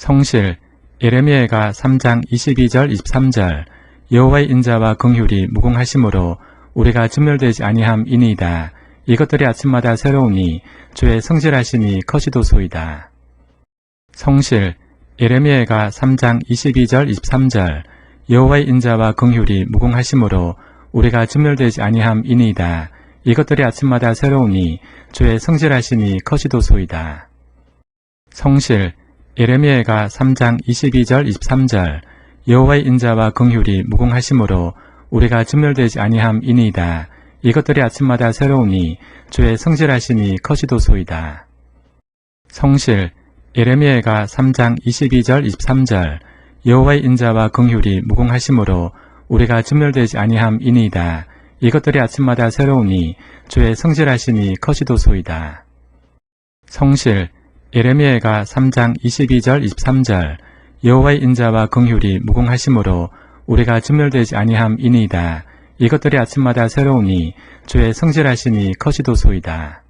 성실 예레미야가 3장 22절 23절 여호와의 인자와 긍휼이 무궁하심으로 우리가 진멸되지 아니함이니이다. 이것들이 아침마다 새로우니 주의 성실하심이 커지도소이다. 성실 예레미야가 3장 22절 23절 여호와의 인자와 긍휼이 무궁하심으로 우리가 진멸되지 아니함이니이다. 이것들이 아침마다 새로우니 주의 성실하심이 커지도소이다. 성실 예레미야가 3장 22절 23절 여호와의 인자와 긍휼이 무궁하심으로 우리가 진멸되지 아니함이니이다. 이것들이 아침마다 새로우니 주의 성실하심이 커지도소이다. 성실 예레미야가 3장 22절 23절 여호와의 인자와 긍휼이 무궁하심으로 우리가 진멸되지 아니함이니이다. 이것들이 아침마다 새로우니 주의 성실하심이 커지도소이다. 성실 예레미야가 3장 22절 23절 여호와의 인자와 긍휼이 무궁하심으로 우리가 진멸되지 아니함이니이다. 이것들이 아침마다 새로우니 주의 성실하심이 커지도소이다.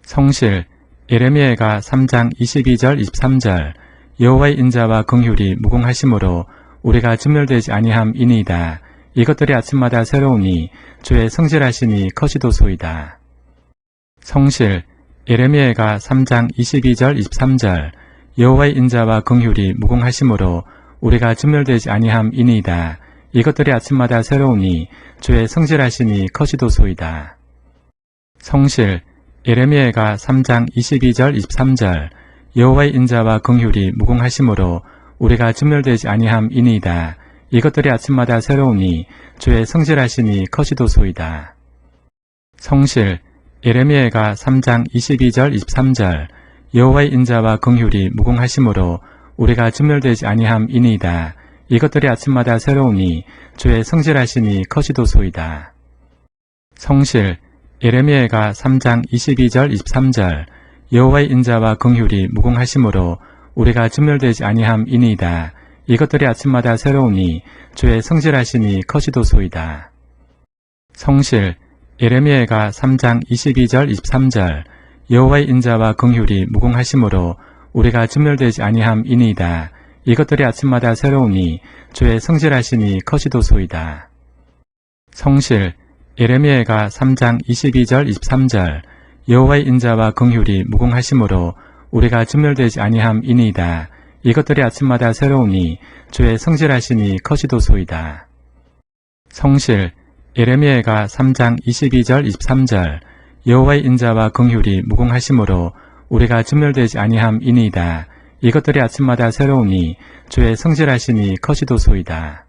성실 예레미야가 3장 22절 23절 여호와의 인자와 긍휼이 무궁하심으로 우리가 진멸되지 아니함이니이다. 이것들이 아침마다 새로우니 주의 성실하심이 커지도소이다. 성실 예레미야가 3장 22절 23절 여호와의 인자와 긍휼이 무궁하심으로 우리가 진멸되지 아니함이니이다. 이것들이 아침마다 새로우니 주의 성실하심이 커지도소이다. 성실 예레미야가 3장 22절 23절 여호와의 인자와 긍휼이 무궁하심으로 우리가 진멸되지 아니함이니이다. 이것들이 아침마다 새로우니 주의 성실하심이 커지도소이다. 성실 예레미야가 3장 22절 23절 여호와의 인자와 긍휼이 무궁하심으로 우리가 진멸되지 아니함이니이다. 이것들이 아침마다 새로우니 주의 성실하심이 커지도소이다. 성실 예레미야가 3장 22절 23절 여호와의 인자와 긍휼이 무궁하심으로 우리가 진멸되지 아니함이니이다. 이것들이 아침마다 새로우니 주의 성실하심이 커지도소이다. 성실 예레미야가 3장 22절 23절 여호와의 인자와 긍휼이 무궁하심으로 우리가 진멸되지 아니함이니이다. 이것들이 아침마다 새로우니 주의 성실하심이 커지도소이다. 성실 예레미야가 3장 22절 23절 여호와의 인자와 긍휼이 무궁하심으로 우리가 진멸되지 아니함이니이다. 이것들이 아침마다 새로우니 주의 성실하심이 커지도소이다. 성실 예레미야가 3장 22절 23절 여호와의 인자와 긍휼이 무궁하심으로 우리가 진멸되지 아니함이니이다. 이것들이 아침마다 새로우니 주의 성실하심이 커지도소이다.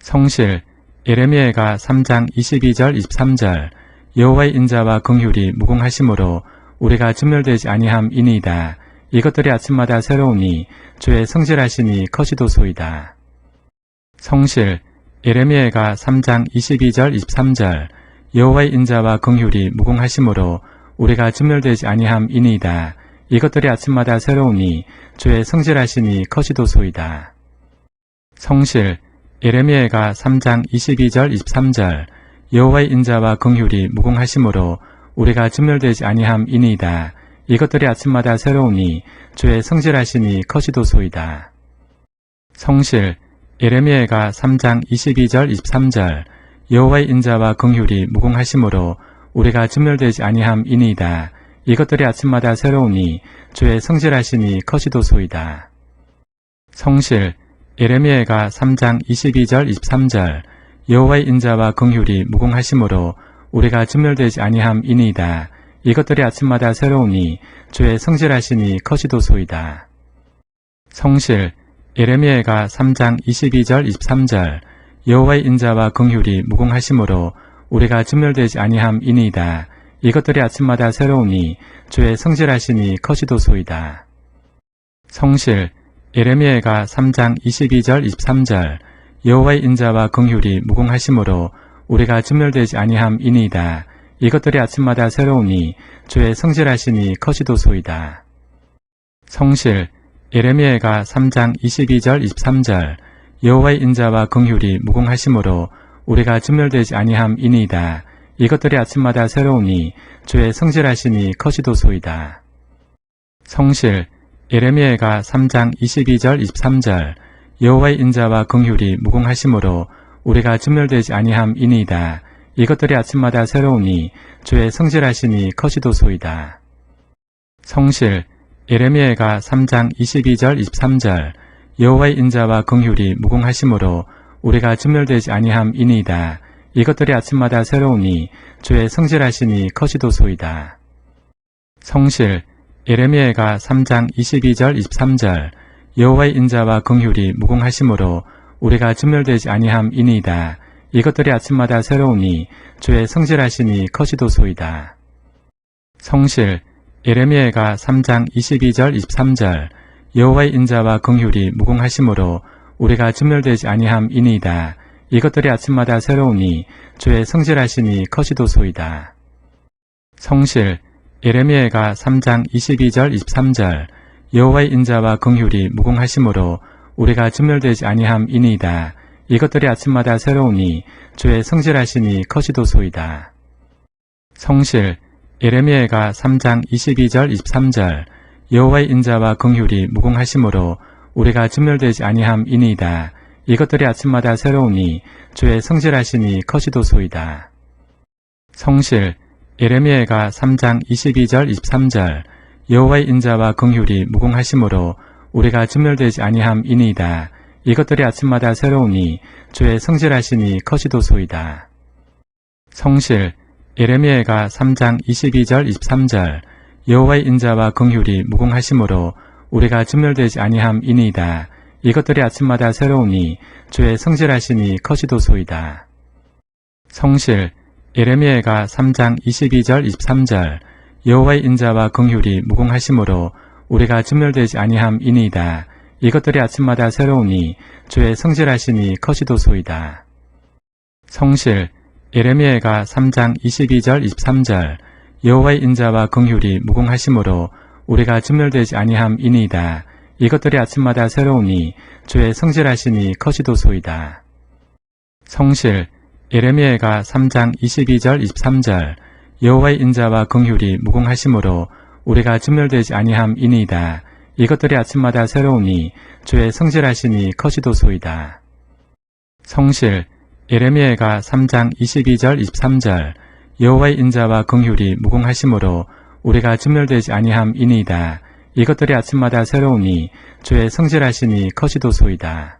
성실 예레미야가 3장 22절 23절 여호와의 인자와 긍휼이 무궁하심으로 우리가 진멸되지 아니함이니이다. 이것들이 아침마다 새로우니 주의 성실하심이 커지도소이다. 성실 예레미야가 3장 22절 23절 여호와의 인자와 긍휼이 무궁하심으로 우리가 진멸되지 아니함이니이다. 이것들이 아침마다 새로우니 주의 성실하심이 커지도소이다. 성실 예레미야가 3장 22절 23절 여호와의 인자와 긍휼이 무궁하심으로 우리가 진멸되지 아니함이니이다. 이것들이 아침마다 새로우니 주의 성실하심이 커지도소이다. 성실 예레미야가 3장 22절 23절 여호와의 인자와 긍휼이 무궁하심으로 우리가 진멸되지 아니함이니이다. 이것들이 아침마다 새로우니 주의 성실하심이 커지도소이다. 성실 예레미야가 3장 22절 23절 여호와의 인자와 긍휼이 무궁하심으로 우리가 진멸되지 아니함이니이다. 이것들이 아침마다 새로우니 주의 성실하심이 커지도소이다. 성실 예레미야가 3장 22절 23절 여호와의 인자와 긍휼이 무궁하심으로 우리가 진멸되지 아니함이니이다. 이것들이 아침마다 새로우니 주의 성실하심이 커지도소이다. 성실 예레미야가 3장 22절 23절 여호와의 인자와 긍휼이 무궁하심으로 우리가 진멸되지 아니함이니이다. 이것들이 아침마다 새로우니 주의 성실하심이 커지도소이다. 성실 예레미야가 3장 22절 23절 여호와의 인자와 긍휼이 무궁하심으로 우리가 진멸되지 아니함이니이다. 이것들이 아침마다 새로우니 주의 성실하심이 커지도소이다. 성실 예레미야가 3장 22절 23절 여호와의 인자와 긍휼이 무궁하심으로 우리가 진멸되지 아니함이니이다. 이것들이 아침마다 새로우니 주의 성실하시니 커지도소이다. 성실 예레미야가 3장 22절 23절 여호와의 인자와 긍휼이 무궁하심으로 우리가 진멸되지 아니함이니이다. 이것들이 아침마다 새로우니 주의 성실하시니 커지도소이다. 성실 예레미야가 3장 22절 23절 여호와의 인자와 긍휼이 무궁하심으로 우리가 진멸되지 아니함이니이다. 이것들이 아침마다 새로우니 주의 성실하시니 커지도소이다. 성실 예레미야가 3장 22절 23절 여호와의 인자와 긍휼이 무궁하심으로 우리가 진멸되지 아니함이니이다. 이것들이 아침마다 새로우니 주의 성실하시니 커지도소이다. 성실 예레미야가 3장 22절 23절 여호와의 인자와 긍휼이 무궁하심으로 우리가 진멸되지 아니함이니이다. 이것들이 아침마다 새로우니 주의 성실하시니 커지도소이다. 성실 예레미야가 3장 22절 23절 여호와의 인자와 긍휼이 무궁하심으로 우리가 진멸되지 아니함이니이다. 이것들이 아침마다 새로우니 주의 성실하시니 커지도소이다. 성실 예레미야가 3장 22절 23절 여호와의 인자와 긍휼이 무궁하심으로 우리가 진멸되지 아니함이니이다. 이것들이 아침마다 새로우니 주의 성실하시니 커지도소이다. 성실 예레미야가 3장 22절 23절 여호와의 인자와 긍휼이 무궁하심으로 우리가 진멸되지 아니함이니이다. 이것들이 아침마다 새로우니 주의 성실하시니 커지도소이다. 성실 예레미야가 3장 22절 23절 여호와의 인자와 긍휼이 무궁하심으로 우리가 진멸되지 아니함이니이다. 이것들이 아침마다 새로우니 주의 성실하시니 커지도소이다. 성실 예레미야가 3장 22절 23절 여호와의 인자와 긍휼이 무궁하심으로 우리가 진멸되지 아니함이니이다. 이것들이 아침마다 새로우니 주의 성실하시니 커지도소이다. 성실 예레미야가 3장 22절 23절 여호와의 인자와 긍휼이 무궁하심으로 우리가 진멸되지 아니함이니이다. 이것들이 아침마다 새로우니 주의 성실하시니 커지도소이다. 성실 예레미야가 3장 22절 23절 여호와의 인자와 긍휼이 무궁하심으로 우리가 진멸되지 아니함이니이다. 이것들이 아침마다 새로우니 주의 성실하시니 커지도소이다.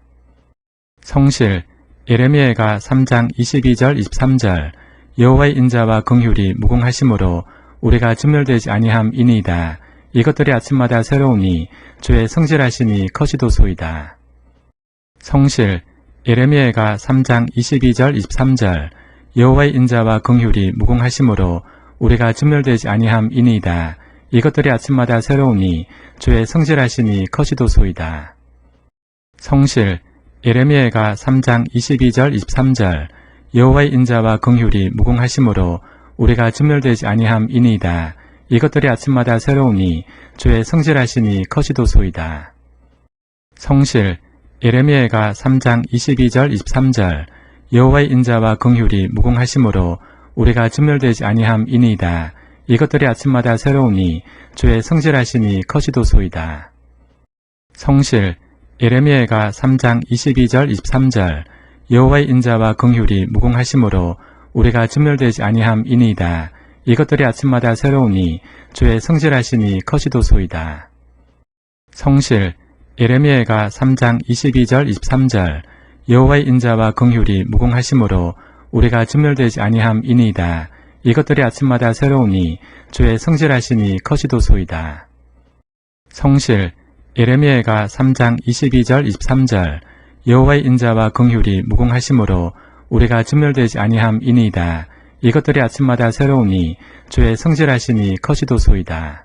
성실 예레미야가 3장 22절 23절 여호와의 인자와 긍휼이 무궁하심으로 우리가 진멸되지 아니함이니이다. 이것들이 아침마다 새로우니 주의 성실하시니 커지도소이다. 성실 예레미야가 3장 22절 23절 여호와의 인자와 긍휼이 무궁하심으로 우리가 진멸되지 아니함이니이다. 이것들이 아침마다 새로우니 주의 성실하시니 커지도소이다. 성실 예레미야가 3장 22절 23절 여호와의 인자와 긍휼이 무궁하심으로 우리가 진멸되지 아니함이니이다. 이것들이 아침마다 새로우니 주의 성실하시니 커지도소이다. 성실 예레미야가 3장 22절 23절 여호와의 인자와 긍휼이 무궁하심으로 우리가 진멸되지 아니함이니이다. 이것들이 아침마다 새로우니 주의 성실하시니 커지도소이다. 성실 예레미야가 3장 22절 23절 여호와의 인자와 긍휼이 무궁하심으로 우리가 진멸되지 아니함이니이다. 이것들이 아침마다 새로우니 주의 성실하시니 커지도소이다. 성실 예레미야가 3장 22절 23절 여호와의 인자와 긍휼이 무궁하심으로 우리가 진멸되지 아니함이니이다. 이것들이 아침마다 새로우니 주의 성실하시니 커지도소이다. 성실 예레미야가 3장 22절 23절 여호와의 인자와 긍휼이 무궁하심으로 우리가 진멸되지 아니함이니이다. 이것들이 아침마다 새로우니 주의 성실하시니 커지도소이다.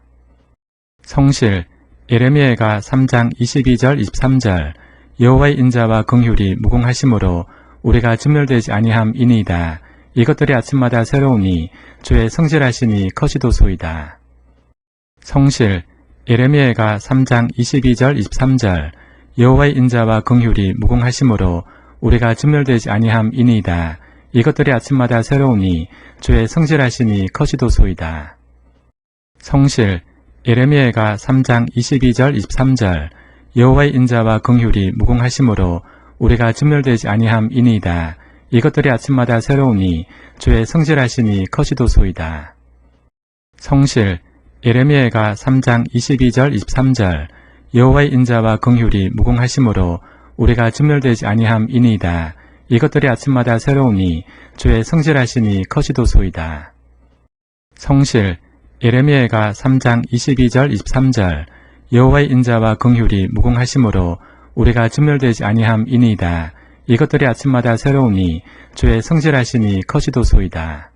성실 예레미야가 3장 22절 23절 여호와의 인자와 긍휼이 무궁하심으로 우리가 진멸되지 아니함이니이다. 이것들이 아침마다 새로우니 주의 성실하시니 커지도소이다. 성실 예레미야가 3장 22절 23절 여호와의 인자와 긍휼이 무궁하심으로 우리가 진멸되지 아니함이니이다. 이것들이 아침마다 새로우니 주의 성실하시니 커지도소이다. 성실 예레미야가 3장 22절 23절 여호와의 인자와 긍휼이 무궁하심으로 우리가 진멸되지 아니함이니이다. 이것들이 아침마다 새로우니 주의 성실하시니 커지도소이다. 성실 예레미야가 3장 22절 23절 여호와의 인자와 긍휼이 무궁하심으로 우리가 진멸되지 아니함이니이다. 이것들이 아침마다 새로우니 주의 성실하시니 커지도소이다. 성실 예레미야가 3장 22절 23절 여호와의 인자와 긍휼이 무궁하심으로 우리가 진멸되지 아니함이니이다. 이것들이 아침마다 새로우니 주의 성실하시니 커지도소이다.